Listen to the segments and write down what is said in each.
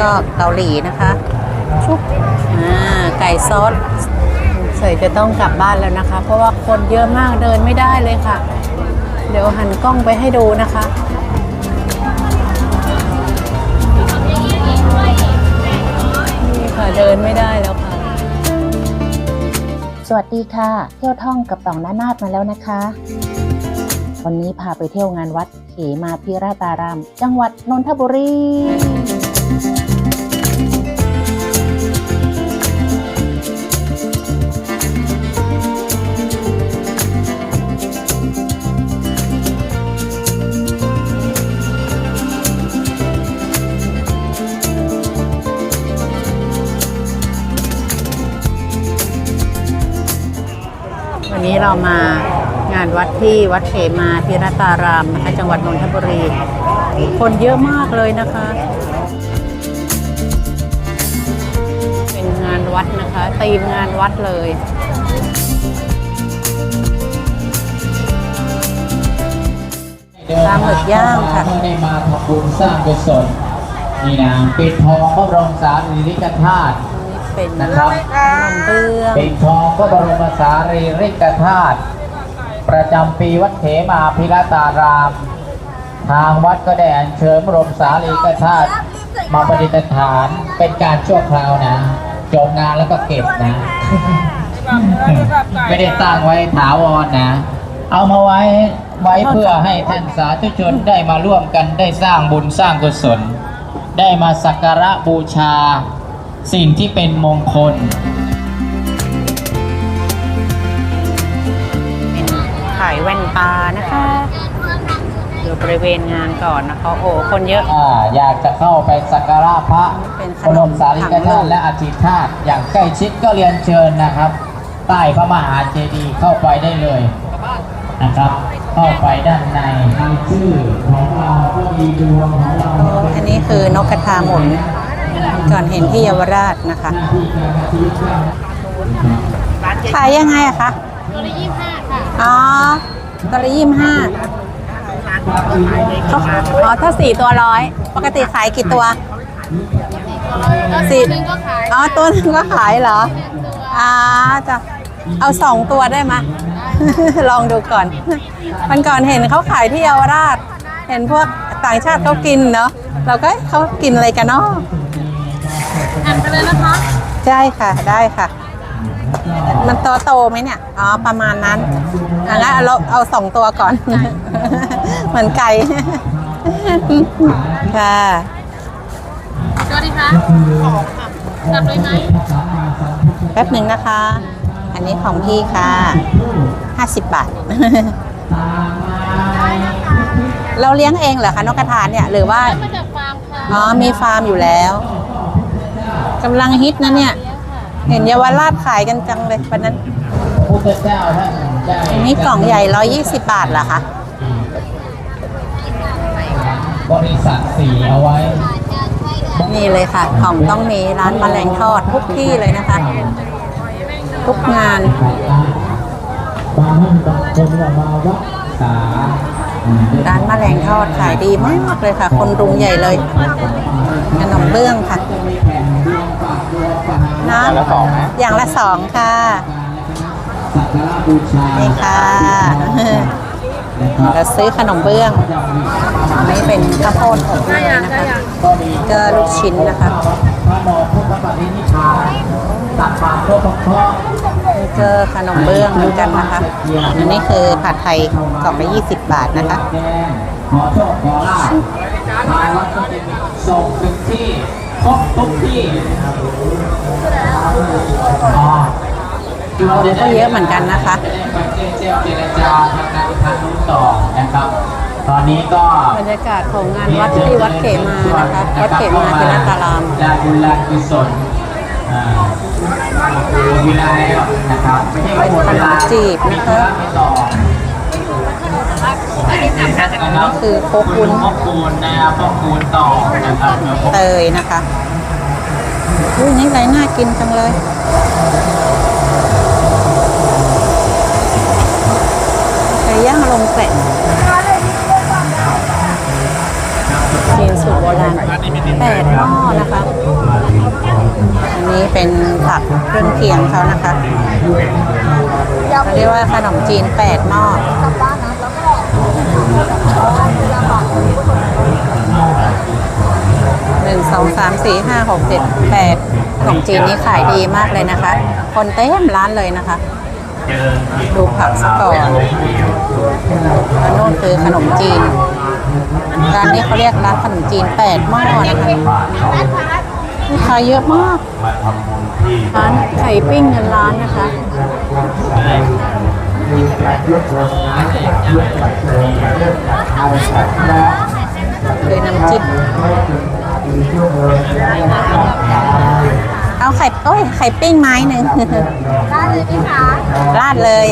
ก็เกาหลีนะคะชุบอ่าไก่ซอสเสยจะต้องกลับบ้านแล้วนะคะ เพราะว่าคนเยอะมากเดินไม่ได้เลยค่ะ เดี๋ยวหันกล้องไปให้ดูนะคะนี่ค่ะเดินไม่ได้แล้วค่ะ สวัสดีค่ะ เที่ยวท่องกับต่องนานาดมาแล้วนะคะ วันนี้พาไปเที่ยวงานวัดเขมาพิราตาราม จังหวัดนนทบุรี วันนี้เรามา งานวัดที่วัดเขมาพิรัตารามนะคะจังหวัดนนทบุรี คนเยอะมากเลยนะคะ เป็นงานวัดนะคะตีมงานวัดเลยปลาหมึกย่างค่ะไม่ได้มาทำบุญสร้างกุศลนี่นะปิดทองพระบรมสารีริกธาตุนี่เป็นขนะครับนมเบื้องปิดทองพระบรมสารีริกธาตุ ประจำปีวัดเขมาพิรตาราม ทางวัดก็ได้อัญเชิญบรมสารีริกธาตุมาประดิษฐานเป็นการชั่วคราวนะจบงานแล้วก็เก็บนะ ไม่ได้ตั้งไว้ถาวรนะ เอามาไว้ไว้เพื่อให้ท่านสาธุชนได้มาร่วมกันได้สร้างบุญสร้างกุศล ได้มาสักการะบูชา สิ่งที่เป็นมงคล ขายแว่นตานะคะอยู่บริเวณงานก่อนนะคะโอ้คนเยอะ อ่าอยากจะเข้าไปสักการะพระเป็นขบนรมมสารีริกถังลูธาตุกและอธิธาตุอย่างใกล้ชิดก็เรียนเชิญนะครับ ใต้พระมหาเจดีย์เข้าไปได้เลยนะครับ เข้าไปด้านในมีชื่อของเราก็มีดวงของเราโอ้อันนี้คือนกกระทาหมุนก่อนเห็นที่เยาวราชนะคะขายยังไงอะคะ ตัวละยี่ห้าค่ะอ๋อตัวละยี่ห้าอ๋อถ้าสี่ตัวร้อยปกติขายกี่ตัวสี่อ๋อตัวหนึงก็ขายเหรออ่าจะเอาสองตัวได้ไหมยลองดูก่อนมันก่อนเห็นเขาขายที่เยาวราช เห็นพวกต่างชาติเขากินเนาะเราก็เอ๊ะเขากินอะไรกันเนาะหันไปเลยนะคะใช่ค่ะได้ค่ะ มันตัวโตไหมเนี่ย อ๋อ ประมาณนั้นอะงั้นเอาเราเอาสองตัวก่อน เหมือนไก่ ค่ะ สวัสดีค่ะกลับเลยไหมแป๊บหนึ่งนะคะ อันนี้ของพี่ค่ะห้าสิบบาท เราเลี้ยงเองเหรอคะนกกระทาเนี่ย หรือว่า มาจากฟาร์มค่ะ อ๋อ มีฟาร์มอยู่แล้วกำลังฮิตนะเนี่ย เห็นเยาวราชขายกันจังเลยวันนั้นพุทธเจ้าท่านได้อันนี้กล่องใหญ่ 120 บาทเหรอคะ บริษัทสีเอาไว้นี่เลยค่ะ ของต้องมีร้านแมลงทอดทุกที่เลยนะคะ ทุกงาน บางท่านบางคนว่ามาวัดสาร้านแมลงทอดขายดีมากเลยค่ะ คนรุงใหญ่เลยขนมเบื้องค่ะ นะอย่างละสองอย่างละสองค่ะสักการะบูชานี่ค่ะเราซื้อขนมเบื้องอันนี้เป็นข้าวโพดอบเนยนะคะก็มีก็ลูกชิ้นนะคะพระนอพุทธปฏินิพพานตักบาตรเพื่อพระเคราะห์นี่ก็ขนมเบื้องเหมือนกันนะคะ อันนี้คือผัดไทยกล่องละ20 บาทนะคะแดงขอโชคขอลาภทางวัดก็จะมีส่งถึงที่ ครบทุกที่อ๋อคนก็เยอะเหมือนกันนะคะจะได้ไปเจรเจรจาทางการทางนู้นต่อนะครับ ตอนนี้ก็บรรยากาศของงานวัดที่วัดเขมานะคะวัดเขมาธิรัตารามได้บุญลานกุศลอ่าคือเวลาแล้วนะครับไม่ใช่ว่าหมดเวลาจีบนะคะ ที่คืองก็คุณพ่กคุณนะครับโคุณต่อนะครับเตยนะคะอู้ยนี่ไรน่ากินจังเลยไก่ย่างลงแกะจีนสูตรโบราณแปดหม้อนะคะ อันนี้เป็นผักเครื่องเคียงเขานะคะเรียกว่าขนมจีนแปดหม้อ หนึ่งสองสามสี่ห้าหกเจ็ดแปดขนมจีนนี้ขายดีมากเลยนะคะ คนเต็มร้านเลยนะคะ ดูผักซะก่อนแล้วโน่นคือขนมจีน ร้านนี้เขาเรียกร้านขนมจีนแปดหม้อนะคะลูกค้าเยอะมาก ร้านไข่ปิ้งเงินร้านนะคะ เลยน้ำจิ้มเอาไข่โอ้ยไข่ปิ้งไม้หนึ่งได้เลยพี่คะราดเลย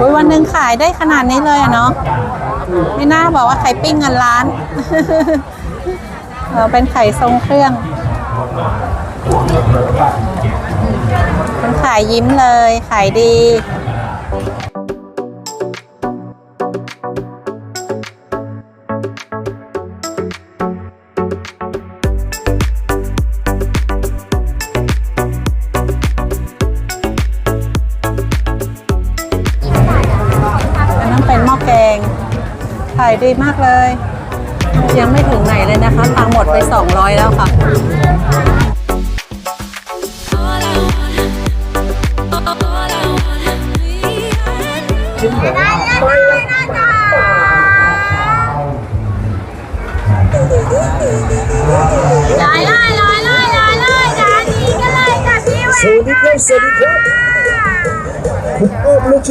อุยวันหนึ่งขายได้ขนาดนี้เลยอะเนาะไม่น่าบอกว่าไข่ปิ้งเงินล้านเราเป็นไข่ทรงเครื่องายยิ้มเลย ขายดีอันนั้นเป็นหม้อแกง ขายดีมากเลย ยังไม่ถึงไหนเลยนะคะตังหมดไป 200 แล้วค่ะ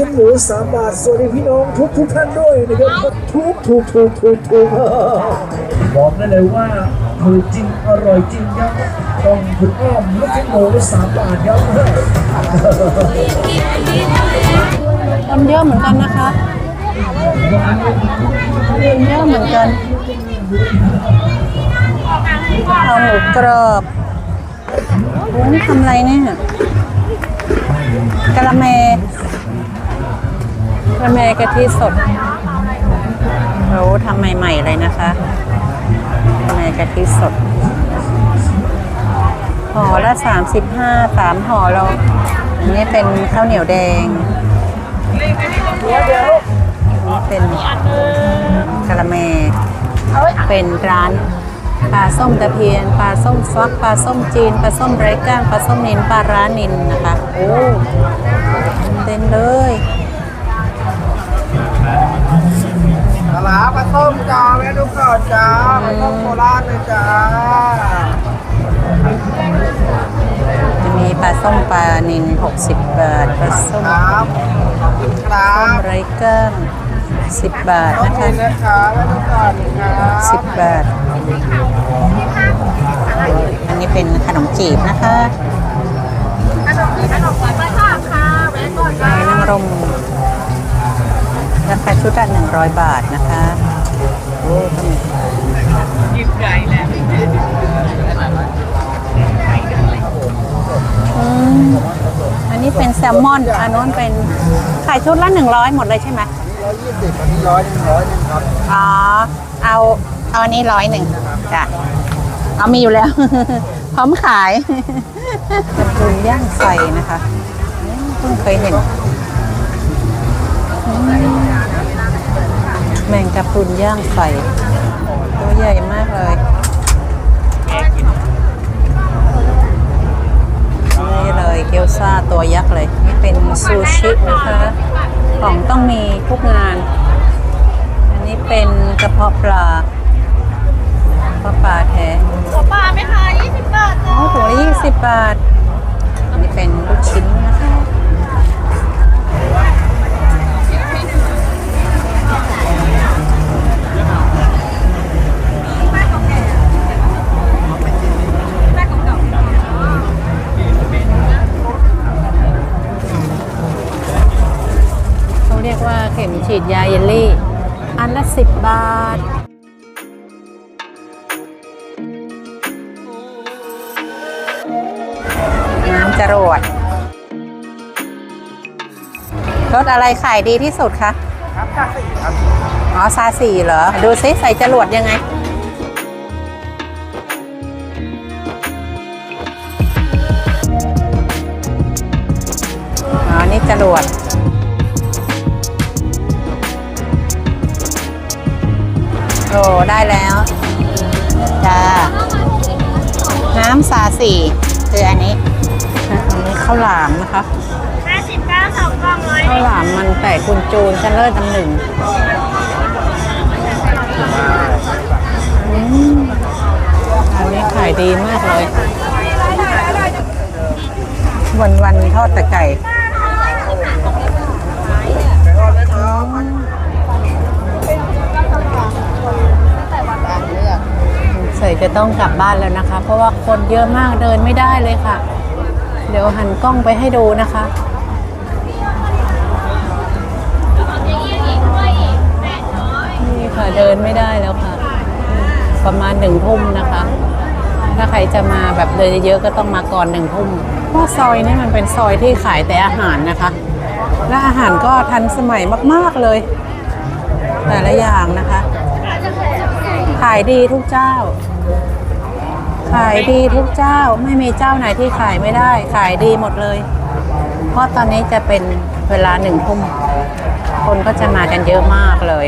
ชิ้นหมูสามบาท สวัสดีพี่น้องทุกทุกท่านด้วยนะครับทุกถูกถูกถูกถูกบอกได้เลยว่าถูกจริงอร่อยจริงครับต้องคุณอ้อมลูกชิ้นหมูสามบาทครับคนเยอะเหมือนกันนะคะคนเยอะเหมือนกันเอาหมูกรอบโอ้นี่ทำอะไรเนี่ยกะละเม กะละเมกะทิสดเราทำใหม่ๆเลยนะคะกะละเมกะทิสดห่อละสามสิบห้าสามห่อเราอันนี้เป็นข้าวเหนียวแดงนี่เป็นกะละแมเป็นร้านปลาส้มตะเพียนปลาส้มฟักปลาส้มจีนปลาส้มไร้ก้างปลาส้มนินปลาร้านินนะคะโอ้ กคนจ้าปลาต้มโคราชเลยจ้า จะมีปลาส้มปลานิน60 บาท ปลาส้มครับขอบคุณครัส้มบไร้ก้าง10 บาทนะคะนะคะแม่ทุกคนครับ10 บาท อันนี้เป็นขนมจีบนะคะขนมขนมหวานปลาทอดค่ะแวะก่อนไม้นางรมราคาชุดละ100 บาทนะคะ โอ้ก็มีอืมอันนี้เป็นแซลมอนอันนู้นเป็นขายชุดละ100หมดเลยใช่ไหมร้อยยี่สิบอันนี้ร้อยหนึ่งร้อยหนึ่งครับ อ๋อ เอาเอาอันนี้ร้อยหนึ่งจ้ะเอามีอยู่แล้ว พร้อมขายกระพุนย่างไฟนะคะอืมเพิ่งเคยเห็นอืม แมงกะพรุนย่างไฟตัวใหญ่มากเลยนี่เลยเกี๊ยวซ่าตัวยักษ์เลย นี่เป็นซูชินะคะของต้องมีทุกงาน อันนี้เป็นกระเพาะปลากระเพาะปลาแท้ขอปลาไหมคะ20 บาทโอ้ถุงละยี่สิบบาท อันนี้เป็นลูกชิ้นนะคะ รียกว่าเข็มฉีดยาเยลลี่ อันละสิบบาท น้ำจรวดรถอะไรขายดีที่สุดคะครับค่าสี่ครับ อ๋อซาสี่เหรอ ดูซิใส่จรวดยังไงอ๋อนี่จรวด โอ้ได้แล้วจ้าน้ำซาสี่คืออันนี้อันนี้ข้าวหลามนะคะห้าสิบเก้าสองกล่องร้อยข้าวหลามมันแต่คุณจูนชันเลิศตำหนึ่งอืมอันนี้ขายดีมากเลย วันวันๆทอดแต่ไก่ ใส่จะต้องกลับบ้านแล้วนะคะ เพราะว่าคนเยอะมากเดินไม่ได้เลยค่ะ เดี๋ยวหันกล้องไปให้ดูนะคะนี่ค่ะเดินไม่ได้แล้วค่ะ ประมาณหนึ่งทุ่มนะคะ ถ้าใครจะมาแบบเดินเยอะก็ต้องมาก่อนหนึ่งทุ่มเพราะซอยนี้มันเป็นซอยที่ขายแต่อาหารนะคะ และอาหารก็ทันสมัยมาก ๆเลย แต่ละอย่างนะคะ ขายดีทุกเจ้า ขายดีทุกเจ้าไม่มีเจ้าไหนที่ขายไม่ได้ ขายดีหมดเลย เพราะตอนนี้จะเป็นเวลาหนึ่งทุ่มคนก็จะมากันเยอะมากเลย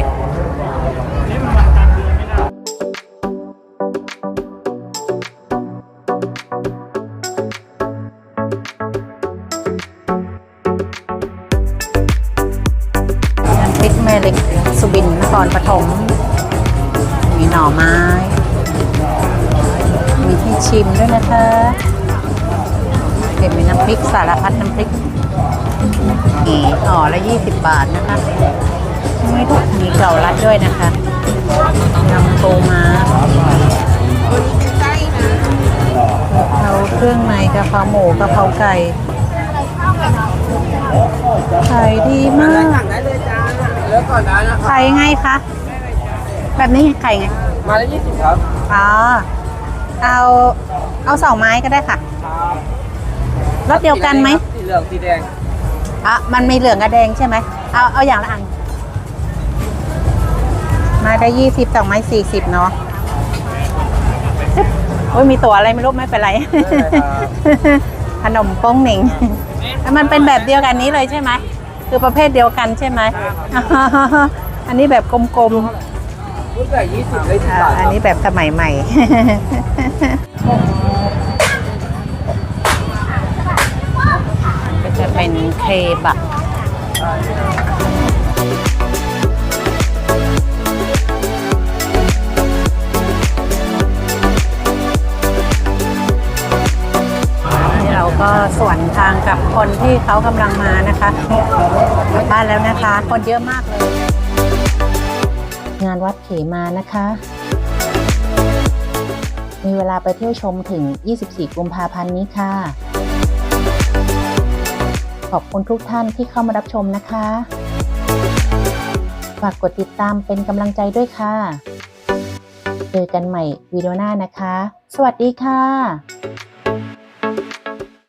มีให้ชิมด้วยนะคะเก็บมีน้ำพริกสารพัดน้ำพริกอีห่อละ20บาทนะคะไม่ถูกมีเก่ารัดด้วยนะคะนำปูมากะเพราเครื่องในกะเพราหมูกะเพราไก่ขายดีมากได้เลยจ้าเลือกก่อนได้นะไข่ไงคะ แบบนี้ไข่ไง มาละยี่สิบครับ อ๋อ เอา เอาสองไม้ก็ได้ค่ะรสเดียวกันไหมสีเหลืองสีแดงอะมันมีเหลืองกับแดงใช่ไหมเอาเอาอย่างละอันมาได้ยี่สิบสองไม้สี่สิบเนาะโอ้ยมีตัวอะไรไม่รู้ไม่เป็นไรขนมโป้งหนิงแล้วมันเป็นแบบเดียวกันนี้เลยใช่ไหมคือประเภทเดียวกันใช่ไหมอันนี้แบบกลมๆ รุ่นใหญ่ยี่สิบเลยสิบอ่าบาทอันนี้แบบสมัยใหม่ ก็จะเป็นเคบับนี่เราก็สวนทางกับคนที่เขากำลังมานะคะกลับบ้านแล้วนะคะ คนเยอะมากเลย งานวัดเขมานะคะ มีเวลาไปเที่ยวชมถึง 24 กุมภาพันธ์นี้ค่ะ ขอบคุณทุกท่านที่เข้ามารับชมนะคะ ฝากกดติดตามเป็นกำลังใจด้วยค่ะ เจอกันใหม่วิดีโอหน้านะคะ สวัสดีค่ะ